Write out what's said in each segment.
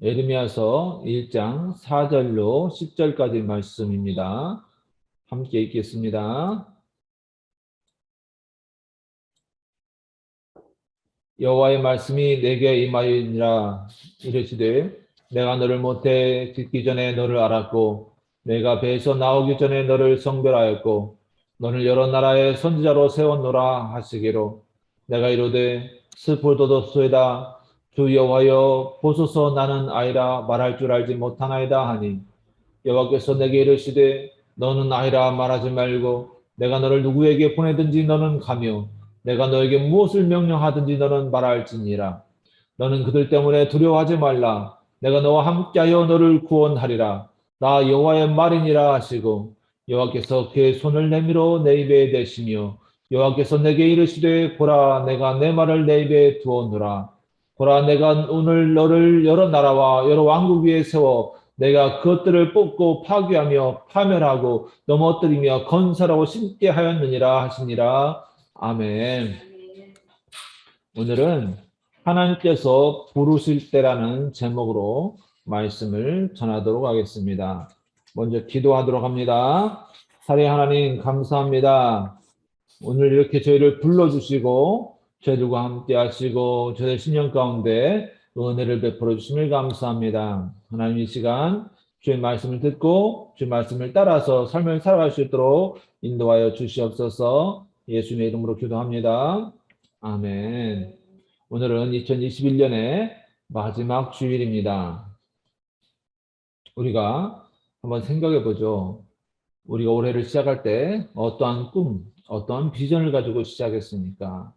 에르미야서 1장 4절로 10절까지 말씀입니다. 함께 읽겠습니다. 여호와의 말씀이 내게 임하였니라 이르시되 내가 너를 못해 짓기 전에 너를 알았고 내가 배에서 나오기 전에 너를 성별하였고 너를 여러 나라의 선지자로 세웠노라 하시기로 내가 이르되 스불도도소이다 주 여호와여 보소서 나는 아이라 말할 줄 알지 못하나이다 하니 여호와께서 내게 이르시되 너는 아이라 말하지 말고 내가 너를 누구에게 보내든지 너는 가며 내가 너에게 무엇을 명령하든지 너는 말할지니라. 너는 그들 때문에 두려워하지 말라. 내가 너와 함께하여 너를 구원하리라. 나 여호와의 말이니라 하시고 여호와께서 그의 손을 내밀어 내 입에 대시며 여호와께서 내게 이르시되 보라 내가 내 말을 내 입에 두었노라 보라 내가 오늘 너를 여러 나라와 여러 왕국 위에 세워 내가 그것들을 뽑고 파괴하며 파멸하고 넘어뜨리며 건설하고 심게 하였느니라 하시니라 아멘 오늘은 하나님께서 부르실 때라는 제목으로 말씀을 전하도록 하겠습니다. 먼저 기도하도록 합니다. 살해 하나님 감사합니다. 오늘 이렇게 저희를 불러주시고 저희들과 함께 하시고 저희 신령 가운데 은혜를 베풀어 주심을 감사합니다. 하나님 이 시간 주의 말씀을 듣고 주의 말씀을 따라서 삶을 살아갈 수 있도록 인도하여 주시옵소서 예수님의 이름으로 기도합니다. 아멘. 오늘은 2021년의 마지막 주일입니다. 우리가 한번 생각해 보죠. 우리가 올해를 시작할 때 어떠한 꿈, 어떠한 비전을 가지고 시작했습니까?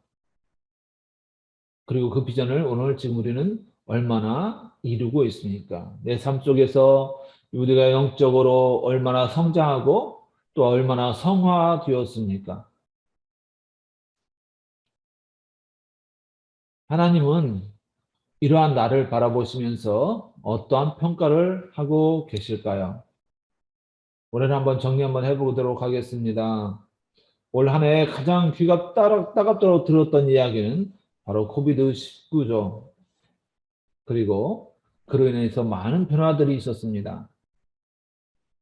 그리고 그 비전을 오늘 지금 우리는 얼마나 이루고 있습니까? 내 삶 속에서 우리가 영적으로 얼마나 성장하고 또 얼마나 성화되었습니까? 하나님은 이러한 나를 바라보시면서 어떠한 평가를 하고 계실까요? 올해는 한번 정리 한번 해보도록 하겠습니다. 올 한 해 가장 귀가 따갑, 따갑도록 들었던 이야기는 바로 코비드 19죠. 그리고 그로 인해서 많은 변화들이 있었습니다.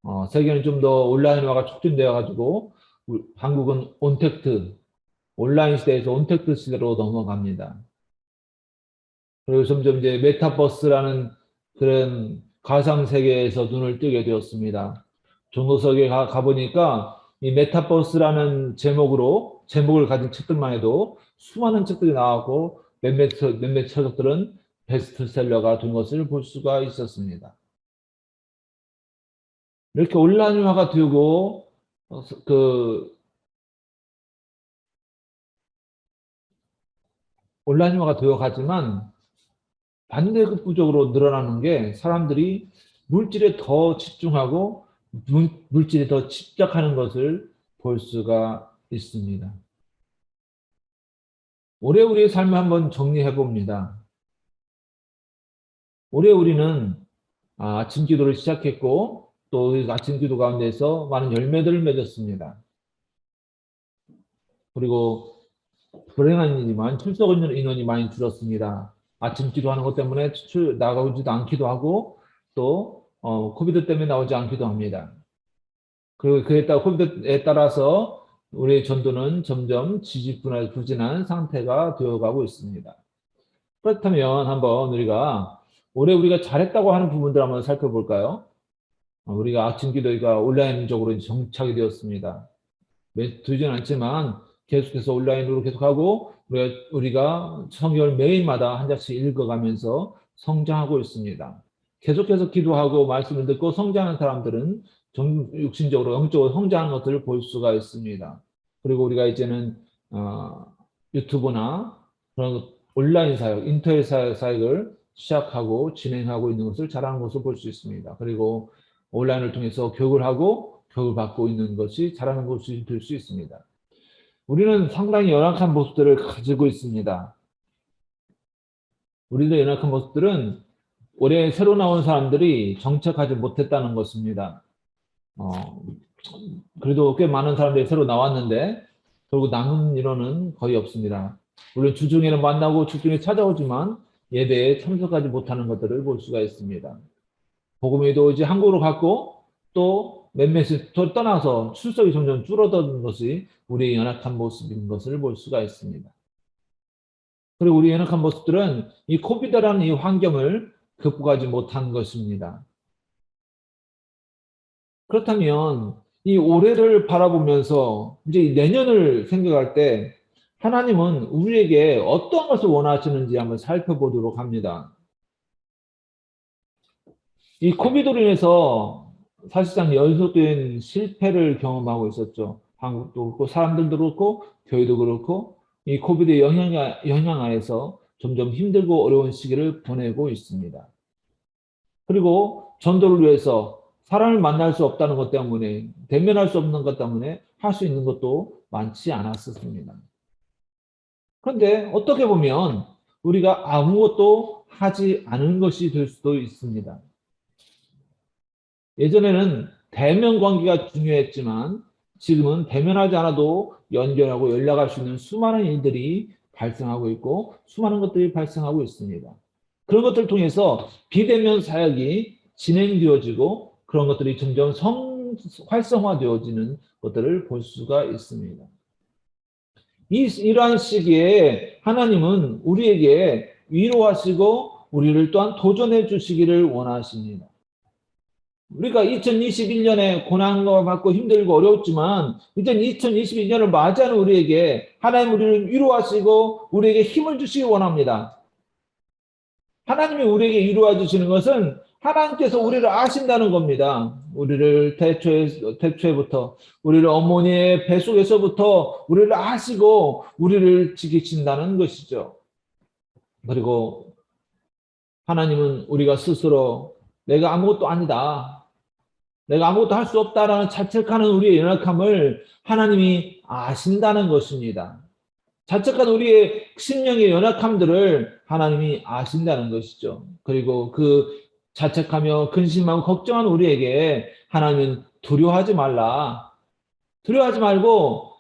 어, 세계는 좀 더 온라인화가 촉진되어 가지고 한국은 온택트 온라인 시대에서 온택트 시대로 넘어갑니다. 그리고 점점 이제 메타버스라는 그런 가상 세계에서 눈을 뜨게 되었습니다. 종로석에 가, 가보니까 이 메타버스라는 제목으로 제목을 가진 책들만 해도 수많은 책들이 나왔고 몇몇 몇몇 책들은 베스트셀러가 된 것을 볼 수가 있었습니다. 이렇게 온라인화가 되고 그 온라인화가 되어 가지만 반대급부적으로 늘어나는 게 사람들이 물질에 더 집중하고 물 질에 더 집착하는 것을 볼 수가 있습니다. 올해 우리의 삶을 한번 정리해 봅니다. 올해 우리는 아침 기도를 시작했고 또 아침 기도 가운데서 많은 열매들을 맺었습니다. 그리고 불행한 일이지만 출석 인원이 많이 줄었습니다. 아침 기도하는 것 때문에 출 나가지도 않기도 하고 또 어, 코비드 때문에 나오지 않기도 합니다. 그리고 그에 따라 코비드에 따라서 우리의 전도는 점점 지지부진한 상태가 되어가고 있습니다. 그렇다면 한번 우리가 올해 우리가 잘했다고 하는 부분들 한번 살펴볼까요? 어, 우리가 아침 기도가 온라인적으로 정착이 되었습니다. 되지는 않지만 계속해서 온라인으로 계속하고 우리가 성경을 매일마다 한 장씩 읽어가면서 성장하고 있습니다. 계속해서 기도하고 말씀을 듣고 성장하는 사람들은 정, 육신적으로 영적으로 성장하는 것들을 볼 수가 있습니다. 그리고 우리가 이제는 어, 유튜브나 그런 온라인 사역, 인터넷 사역을 시작하고 진행하고 있는 것을 잘하는 것을 볼 수 있습니다. 그리고 온라인을 통해서 교육을 하고 교육을 받고 있는 것이 잘하는 것이 될 수 있습니다. 우리는 상당히 연약한 모습들을 가지고 있습니다. 우리도 연약한 모습들은 올해 새로 나온 사람들이 정착하지 못했다는 것입니다. 어, 그래도 꽤 많은 사람들이 새로 나왔는데 결국 남은 인원은 거의 없습니다. 물론 주중에는 만나고 주중에 찾아오지만 예배에 참석하지 못하는 것들을 볼 수가 있습니다. 복음에도 이제 한국으로 갔고 또 몇몇이 또 떠나서 출석이 점점 줄어드는 것이 우리의 연약한 모습인 것을 볼 수가 있습니다. 그리고 우리 연약한 모습들은 이 코비드라는 이 환경을 극복하지 못한 것입니다. 그렇다면 이 올해를 바라보면서 이제 내년을 생각할 때 하나님은 우리에게 어떤 것을 원하시는지 한번 살펴보도록 합니다. 이 코비드로 인해서 사실상 연속된 실패를 경험하고 있었죠. 한국도 그렇고 사람들도 그렇고 교회도 그렇고 이 코비드 영향, 영향 하에서 점점 힘들고 어려운 시기를 보내고 있습니다. 그리고 전도를 위해서 사람을 만날 수 없다는 것 때문에 대면할 수 없는 것 때문에 할 수 있는 것도 많지 않았었습니다. 그런데 어떻게 보면 우리가 아무것도 하지 않은 것이 될 수도 있습니다. 예전에는 대면 관계가 중요했지만 지금은 대면하지 않아도 연결하고 연락할 수 있는 수많은 일들이 발생하고 있고 수많은 것들이 발생하고 있습니다. 그런 것들을 통해서 비대면 사역이 진행되어지고 그런 것들이 점점 성, 활성화되어지는 것들을 볼 수가 있습니다. 이, 이러한 시기에 하나님은 우리에게 위로하시고 우리를 또한 도전해 주시기를 원하십니다. 우리가 2021년에 고난과 받고 힘들고 어려웠지만 이제 2022년을 맞이하는 우리에게 하나님 우리를 위로하시고 우리에게 힘을 주시기 원합니다. 하나님이 우리에게 위로해 주시는 것은 하나님께서 우리를 아신다는 겁니다. 우리를 태초에, 태초에부터, 우리를 어머니의 뱃속에서부터 우리를 아시고 우리를 지키신다는 것이죠. 그리고 하나님은 우리가 스스로 내가 아무것도 아니다. 내가 아무것도 할 수 없다라는 자책하는 우리의 연약함을 하나님이 아신다는 것입니다. 자책한 우리의 심령의 연약함들을 하나님이 아신다는 것이죠. 그리고 그 자책하며 근심하고 걱정한 우리에게 하나님은 두려워하지 말라. 두려워하지 말고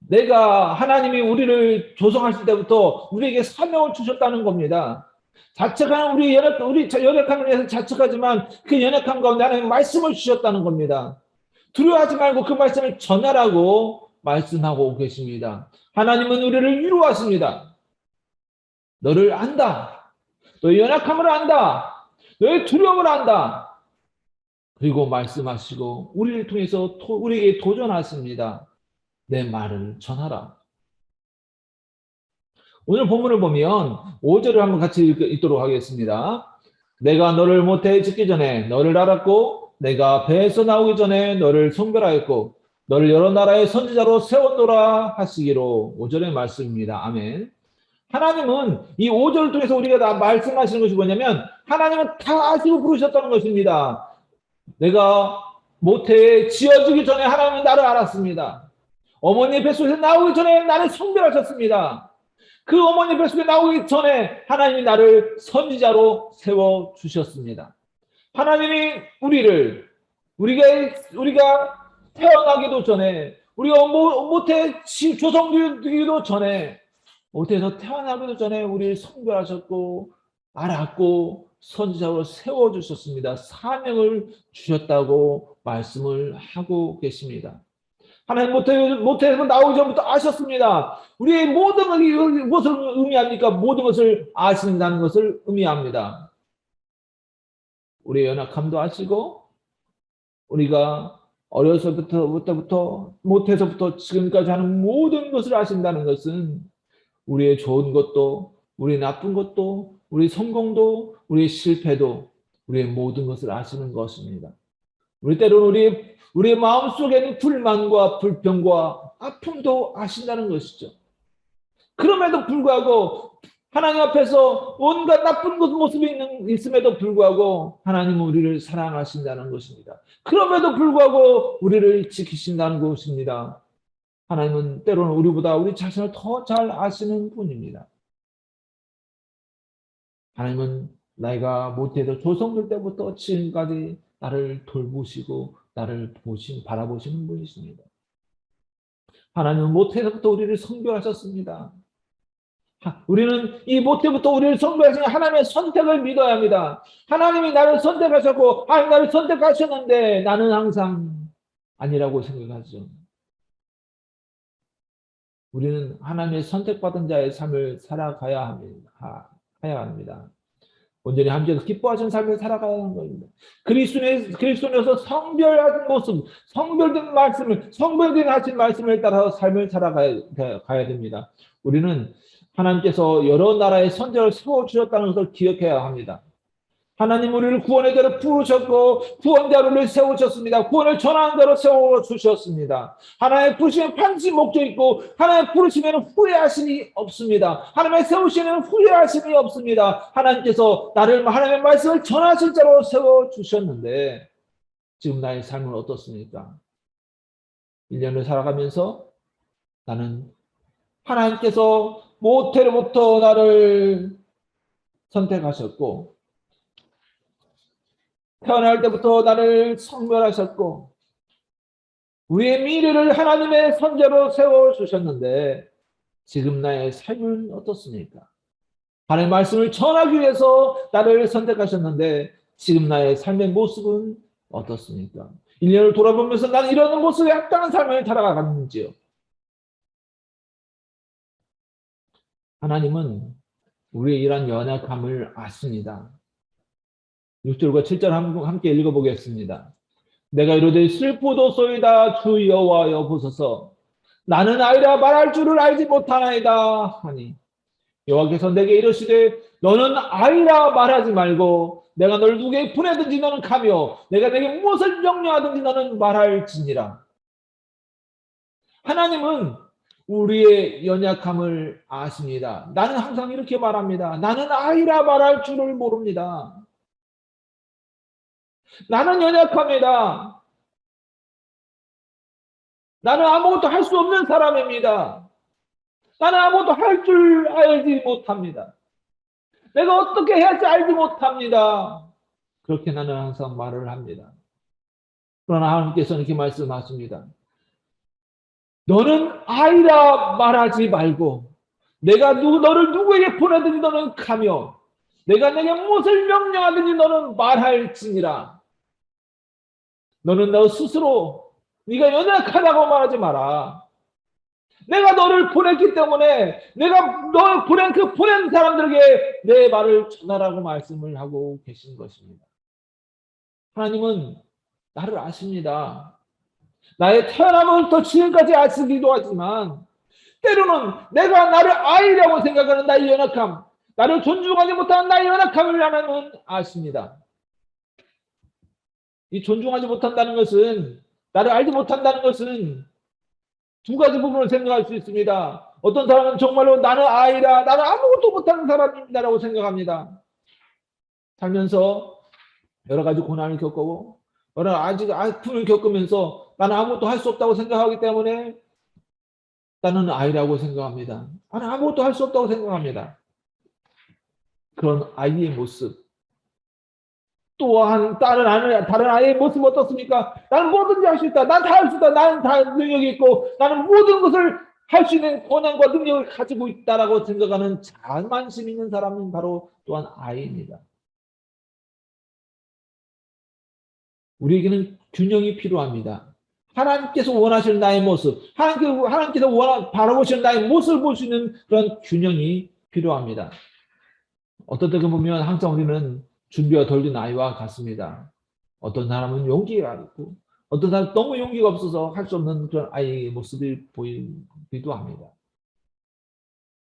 내가 하나님이 우리를 조성하실 때부터 우리에게 사명을 주셨다는 겁니다. 자책하는 우리 연약, 우리 연약함을 위해서 자책하지만 그 연약함 가운데 하나님 말씀을 주셨다는 겁니다. 두려워하지 말고 그 말씀을 전하라고 말씀하고 계십니다. 하나님은 우리를 위로하십니다. 너를 안다. 너의 연약함을 안다. 너의 두려움을 안다. 그리고 말씀하시고 우리를 통해서 우리에게 도전하십니다. 내 말을 전하라. 오늘 본문을 보면 5절을 한번 같이 읽도록 하겠습니다. 내가 너를 모태에 짓기 전에 너를 알았고 내가 배에서 나오기 전에 너를 성별하였고 너를 여러 나라의 선지자로 세웠노라 하시기로 5절의 말씀입니다. 아멘. 하나님은 이 5절을 통해서 우리가 다 말씀하시는 것이 뭐냐면 하나님은 다 아시고 부르셨다는 것입니다. 내가 모태에 지어지기 전에 하나님은 나를 알았습니다. 어머니의 뱃속에서 나오기 전에 나를 성별하셨습니다. 그 어머니 뱃속에 나오기 전에 하나님이 나를 선지자로 세워 주셨습니다. 하나님이 우리를 우리가 우리가 태어나기도 전에 우리가 모태 조성되기도 전에 모태에서 태어나기도 전에 우리를 선별하셨고 알았고 선지자로 세워 주셨습니다. 사명을 주셨다고 말씀을 하고 계십니다. 하나님 모태, 모태에서 나오기 전부터 아셨습니다. 우리의 모든 것이 무엇을 의미합니까? 모든 것을 아신다는 것을 의미합니다. 우리의 연약함도 아시고, 우리가 어려서부터, 모태에서부터 지금까지 하는 모든 것을 아신다는 것은 우리의 좋은 것도, 우리 나쁜 것도, 우리 성공도, 우리의 실패도, 우리의 모든 것을 아시는 것입니다. 우리 때로는 우리 우리의 마음속에는 불만과 불평과 아픔도 아신다는 것이죠. 그럼에도 불구하고 하나님 앞에서 온갖 나쁜 모습이 있는, 있음에도 불구하고 하나님은 우리를 사랑하신다는 것입니다. 그럼에도 불구하고 우리를 지키신다는 것입니다. 하나님은 때로는 우리보다 우리 자신을 더 잘 아시는 분입니다. 하나님은 나이가 못해도 조성될 때부터 지금까지 나를 돌보시고 나를 보신 바라보시는 분이십니다. 하나님은 모태에서부터 우리를 성교하셨습니다. 하- 우리는 이 모태부터 우리를 선별하신 하나님의 선택을 믿어야 합니다. 하나님이 나를 선택하셨고, 하나님 나를 선택하셨는데 나는 항상 아니라고 생각하죠. 우리는 하나님의 선택받은 자의 삶을 살아가야 합니다. 하- 해야 합니다. 온전히 함께해서 기뻐하신 삶을 살아가야 하는 겁니다. 그리스도에서 성별하신 모습, 성별된 말씀을 성별된 하신 말씀을 따라서 삶을 살아가야 가야 됩니다. 우리는 하나님께서 여러 나라의 선제를 세워 주셨다는 것을 기억해야 합니다. 하나님 우리를 구원의 자로 부르셨고 구원자를 세우셨습니다. 구원을 전하는 자로 세워 주셨습니다. 하나님의 부르심에 반드시 목적이 있고 하나님의 부르심에는 후회하심이 없습니다. 하나님의 세우시는 후회하심이 없습니다. 하나님께서 나를 하나님의 말씀을 전하실 자로 세워 주셨는데 지금 나의 삶은 어떻습니까? 1년을 살아가면서 나는 하나님께서 모태로부터 나를 선택하셨고 태어날 때부터 나를 성별하셨고 우리의 미래를 하나님의 선제로 세워 주셨는데 지금 나의 삶은 어떻습니까? 하나님의 말씀을 전하기 위해서 나를 선택하셨는데 지금 나의 삶의 모습은 어떻습니까? 1년을 돌아보면서 나는 이런 모습에 합당한 삶을 살아가는지요? 하나님은 우리의 이러한 연약함을 아십니다. 6절과 7절 함께 읽어보겠습니다. 내가 이르되 슬프도 소이다 주 여호와여 보소서 나는 아이라 말할 줄을 알지 못하나이다 하니 여호와께서 내게 이르시되 너는 아이라 말하지 말고 내가 너를 누구에게 보내든지 너는 가며 내가 내게 무엇을 명령하든지 너는 말할지니라 하나님은 우리의 연약함을 아십니다. 나는 항상 이렇게 말합니다. 나는 아이라 말할 줄을 모릅니다. 나는 연약합니다. 나는 아무것도 할 수 없는 사람입니다. 나는 아무것도 할 줄 알지 못합니다. 내가 어떻게 해야 할지 알지 못합니다. 그렇게 나는 항상 말을 합니다. 그러나 하나님께서는 이렇게 말씀하십니다. 너는 아이라 말하지 말고 내가 누, 너를 누구에게 보내든지 너는 가며 내가 내게 무엇을 명령하든지 너는 말할지니라. 너는 너 스스로 네가 연약하다고 말하지 마라. 내가 너를 보냈기 때문에 내가 너를 보낸 그 보낸 사람들에게 내 말을 전하라고 말씀을 하고 계신 것입니다. 하나님은 나를 아십니다. 나의 태어나면부터 지금까지 아시기도 하지만 때로는 내가 나를 아이라고 생각하는 나의 연약함, 나를 존중하지 못하는 나의 연약함을 하나님은 아십니다. 이 존중하지 못한다는 것은 나를 알지 못한다는 것은 두 가지 부분을 생각할 수 있습니다. 어떤 사람은 정말로 나는 아이라, 나는 아무것도 못하는 사람입니다라고 생각합니다. 살면서 여러 가지 고난을 겪고 여러 아직 아픔을 겪으면서 나는 아무것도 할 수 없다고 생각하기 때문에 나는 아이라고 생각합니다. 나는 아무것도 할 수 없다고 생각합니다. 그런 아이의 모습. 또한 다른 아이, 다른 아이의 모습 어떻습니까? 나는 뭐든지 할 수 있다. 난 다 할 수 있다. 나는 다 능력이 있고 나는 모든 것을 할 수 있는 권한과 능력을 가지고 있다라고 생각하는 자만심 있는 사람은 바로 또한 아이입니다. 우리에게는 균형이 필요합니다. 하나님께서 원하시는 나의 모습, 하나님께서 원하, 바라보시는 나의 모습을 볼 수 있는 그런 균형이 필요합니다. 어떤 때 보면 항상 우리는 준비가 덜 된 아이와 같습니다. 어떤 사람은 용기가 있고, 어떤 사람은 너무 용기가 없어서 할 수 없는 그런 아이의 모습이 보이기도 합니다.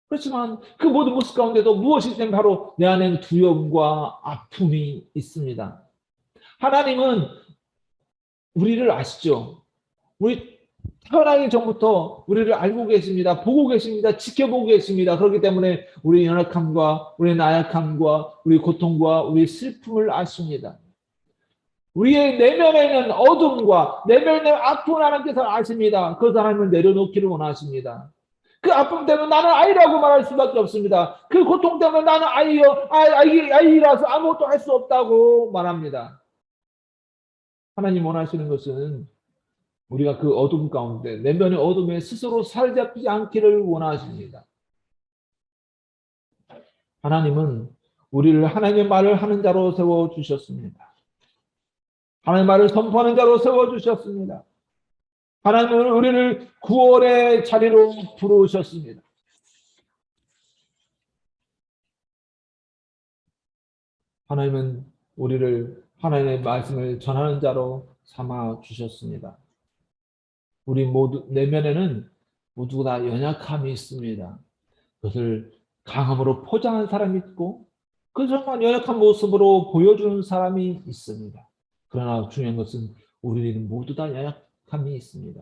그렇지만 그 모든 모습 가운데도 무엇이 있든 바로 내 안에는 두려움과 아픔이 있습니다. 하나님은 우리를 아시죠? 우리 태어나기 전부터 우리를 알고 계십니다. 보고 계십니다. 지켜보고 계십니다. 그렇기 때문에 우리 연약함과 우리 나약함과 우리 고통과 우리 슬픔을 아십니다. 우리의 내면에 있는 어둠과 내면에 아픔을 하나님께서 아십니다. 그 사람을 내려놓기를 원하십니다. 그 아픔 때문에 나는 아이라고 말할 수밖에 없습니다. 그 고통 때문에 나는 아이여, 아이, 아이 라서 아무것도 할 수 없다고 말합니다. 하나님 원하시는 것은 우리가 그 어둠 가운데 내면의 어둠에 스스로 사로잡히지 않기를 원하십니다. 하나님은 우리를 하나님의 말을 하는 자로 세워 주셨습니다. 하나님의 말을 선포하는 자로 세워 주셨습니다. 하나님은 우리를 구원의 자리로 부르셨습니다. 하나님은 우리를 하나님의 말씀을 전하는 자로 삼아 주셨습니다. 우리 모두 내면에는 모두 다 연약함이 있습니다. 그것을 강함으로 포장한 사람이 있고 그 정말 연약한 모습으로 보여주는 사람이 있습니다. 그러나 중요한 것은 우리는 모두 다 연약함이 있습니다.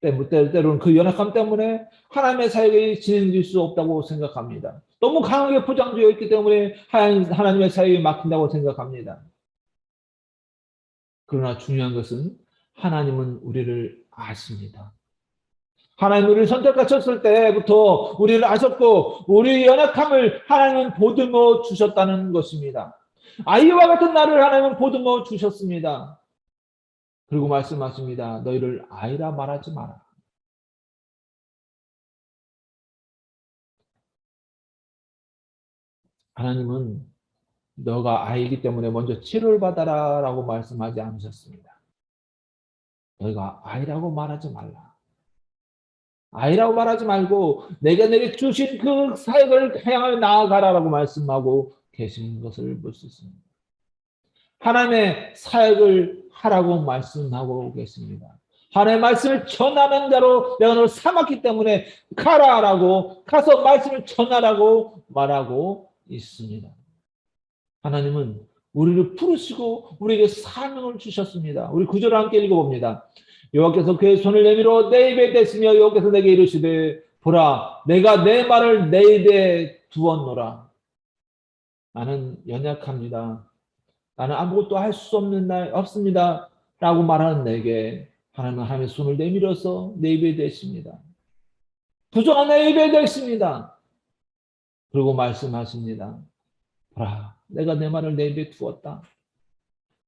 때로는 그 연약함 때문에 하나님의 사역이 진행될 수 없다고 생각합니다. 너무 강하게 포장되어 있기 때문에 하나님의 사역이 막힌다고 생각합니다. 그러나 중요한 것은 하나님은 우리를 아십니다. 하나님 우리를 선택하셨을 때부터 우리를 아셨고 우리의 연약함을 하나님은 보듬어 주셨다는 것입니다. 아이와 같은 나를 하나님은 보듬어 주셨습니다. 그리고 말씀하십니다. 너희를 아이라 말하지 마라. 하나님은 너가 아이기 때문에 먼저 치료를 받아라 라고 말씀하지 않으셨습니다. 너희가 아이라고 말하지 말라. 아이라고 말하지 말고 내가 내게 주신 그 사역을 향하여 나아가라라고 말씀하고 계신 것을 볼 수 있습니다. 하나님의 사역을 하라고 말씀하고 계십니다. 하나님의 말씀을 전하는 자로 내가 너를 삼았기 때문에 가라라고 가서 말씀을 전하라고 말하고 있습니다. 하나님은 우리를 부르시고 우리에게 사명을 주셨습니다. 우리 구절을 함께 읽어봅니다. 여호와께서 그의 손을 내밀어 내 입에 댔으며 여호와께서 내게 이르시되 보라 내가 내 말을 내 입에 두었노라. 나는 연약합니다. 나는 아무것도 할 수 없는 날 없습니다. 라고 말하는 내게 하나님은 하나님의 손을 내밀어서 내 입에 대십니다. 부정한 내 입에 대십니다. 그리고 말씀하십니다. 보라, 내가 내 말을 내 입에 두었다.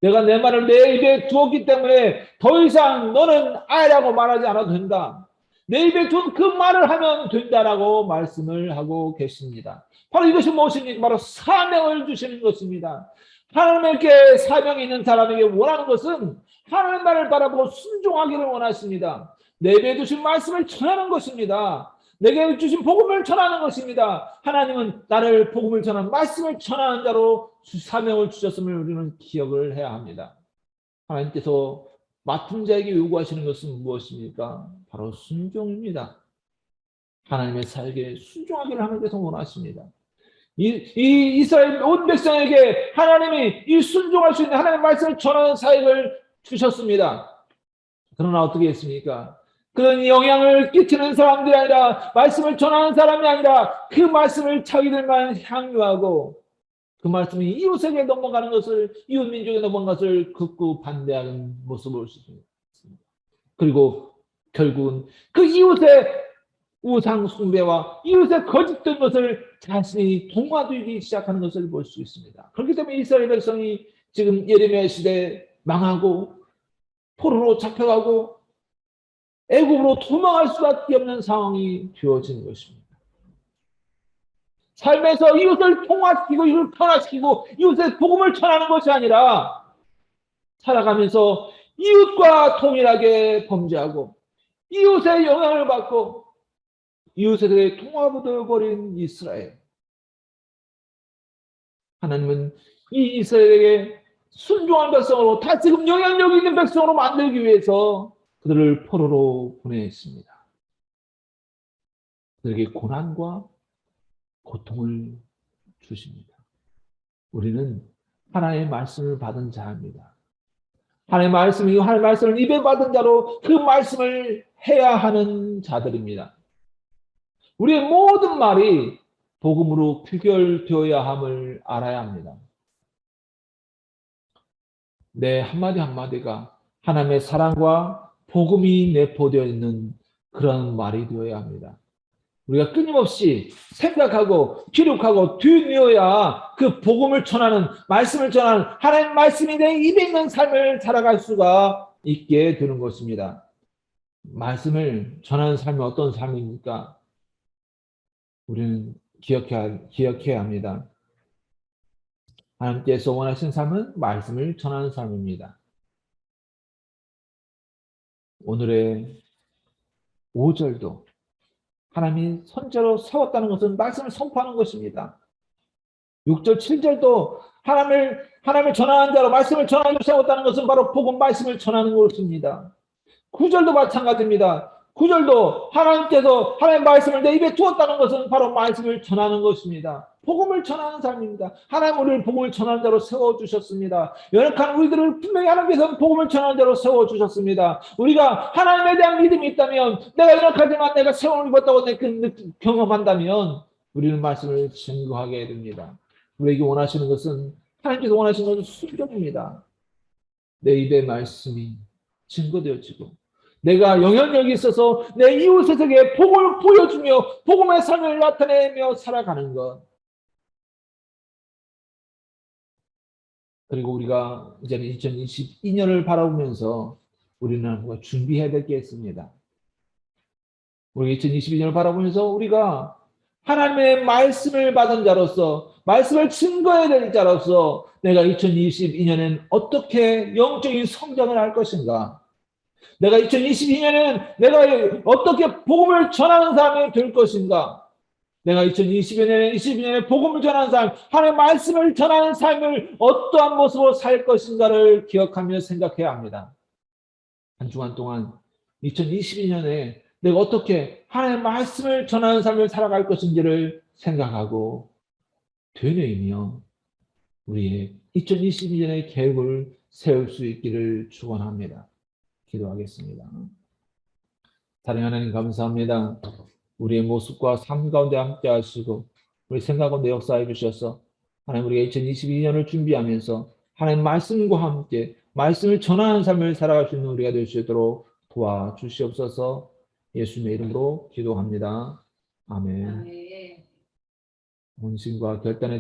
내가 내 말을 내 입에 두었기 때문에 더 이상 너는 아이라고 말하지 않아도 된다. 내 입에 둔 그 말을 하면 된다라고 말씀을 하고 계십니다. 바로 이것이 무엇입니까? 바로 사명을 주시는 것입니다. 하나님께 사명이 있는 사람에게 원하는 것은 하나님 말을 바라보고 순종하기를 원하십니다. 내 입에 두신 말씀을 전하는 것입니다. 내게 주신 복음을 전하는 것입니다. 하나님은 나를 복음을 전하는 말씀을 전하는 자로 사명을 주셨음을 우리는 기억을 해야 합니다. 하나님께서 맡은 자에게 요구하시는 것은 무엇입니까? 바로 순종입니다. 하나님의 사역에 순종하기를 하나님께서 원하십니다. 이, 이 이스라엘 온 백성에게 하나님이 이 순종할 수 있는 하나님의 말씀을 전하는 사역을 주셨습니다. 그러나 어떻게 했습니까? 그런 영향을 끼치는 사람들이 아니라 말씀을 전하는 사람이 아니라 그 말씀을 자기들만 향유하고 그 말씀이 이웃에게 넘어가는 것을 이웃 민족에 넘어가는 것을 극구 반대하는 모습을 볼 수 있습니다. 그리고 결국은 그 이웃의 우상 숭배와 이웃의 거짓된 것을 자신이 동화되기 시작하는 것을 볼 수 있습니다. 그렇기 때문에 이스라엘 백성이 지금 예레미야 시대에 망하고 포로로 잡혀가고 애국으로 도망할 수밖에 없는 상황이 되어진 것입니다. 삶에서 이웃을 통화시키고 이웃을 변화시키고 이웃의 복음을 전하는 것이 아니라 살아가면서 이웃과 동일하게 범죄하고 이웃의 영향을 받고 이웃에 대해 버린 이스라엘. 하나님은 이 이스라엘에게 순종한 백성으로 다지금 영향력 있는 백성으로 만들기 위해서 그들을 포로로 보내했습니다. 그들에게 고난과 고통을 주십니다. 우리는 하나님의 말씀을 받은 자입니다. 하나님의 말씀 이 하나님의 말씀을 입에 받은 자로 그 말씀을 해야 하는 자들입니다. 우리의 모든 말이 복음으로 귀결되어야 함을 알아야 합니다. 내 한마디 한마디가 하나님의 사랑과 복음이 내포되어 있는 그런 말이 되어야 합니다. 우리가 끊임없이 생각하고 기록하고 뒤뉘어야 그 복음을 전하는 말씀을 전하는 하나님 말씀이 내 입에 있는 삶을 살아갈 수가 있게 되는 것입니다. 말씀을 전하는 삶이 어떤 삶입니까? 우리는 기억해야, 기억해야 합니다. 하나님께서 원하신 삶은 말씀을 전하는 삶입니다. 오늘의 5절도 하나님이 선제로 세웠다는 것은 말씀을 선포하는 것입니다. 6절, 7절도 하나님을, 하나님을 전하는 자로 말씀을 전하는 자로 세웠다는 것은 바로 복음 말씀을 전하는 것입니다. 9절도 마찬가지입니다. 9절도 하나님께서 하나님의 말씀을 내 입에 두었다는 것은 바로 말씀을 전하는 것입니다. 복음을 전하는 삶입니다. 하나님 우리를 복음을 전하는 자로 세워주셨습니다. 연약한 우리들을 분명히 하나님께서 복음을 전하는 자로 세워주셨습니다. 우리가 하나님에 대한 믿음이 있다면 내가 연약하지만 내가 세월을 입었다고 내- 그 느- 경험한다면 우리는 말씀을 증거하게 됩니다. 우리에게 원하시는 것은 하나님께서 원하시는 것은 순종입니다. 내 입의 말씀이 증거되어지고 내가 영향력이 있어서 내 이웃에게 복을 보여주며 복음의 삶을 나타내며 살아가는 것. 그리고 우리가 이제는 2022년을 바라보면서 우리는 준비해야 될 게 있습니다. 우리 2022년을 바라보면서 우리가 하나님의 말씀을 받은 자로서 말씀을 증거해야 될 자로서 내가 2022년엔 어떻게 영적인 성장을 할 것인가? 내가 2022년에는 내가 어떻게 복음을 전하는 사람이 될 것인가? 내가 2022년에 22년에 복음을 전하는 삶, 하나님의 말씀을 전하는 삶을 어떠한 모습으로 살 것인가를 기억하며 생각해야 합니다. 한 주간 동안 2022년에 내가 어떻게 하나님의 말씀을 전하는 삶을 살아갈 것인지를 생각하고 되뇌이며 우리의 2022년의 계획을 세울 수 있기를 축원합니다. 기도하겠습니다. 사랑 하나님 감사합니다. 우리의 모습과 삶 가운데 함께 하시고 우리 생각 가운데 역사해 주셔서 하나님 우리가 2022년을 준비하면서 하나님 말씀과 함께 말씀을 전하는 삶을 살아갈 수 있는 우리가 될 수 있도록 도와주시옵소서 예수님의 이름으로 기도합니다. 아멘. 아멘. 본심과 결단의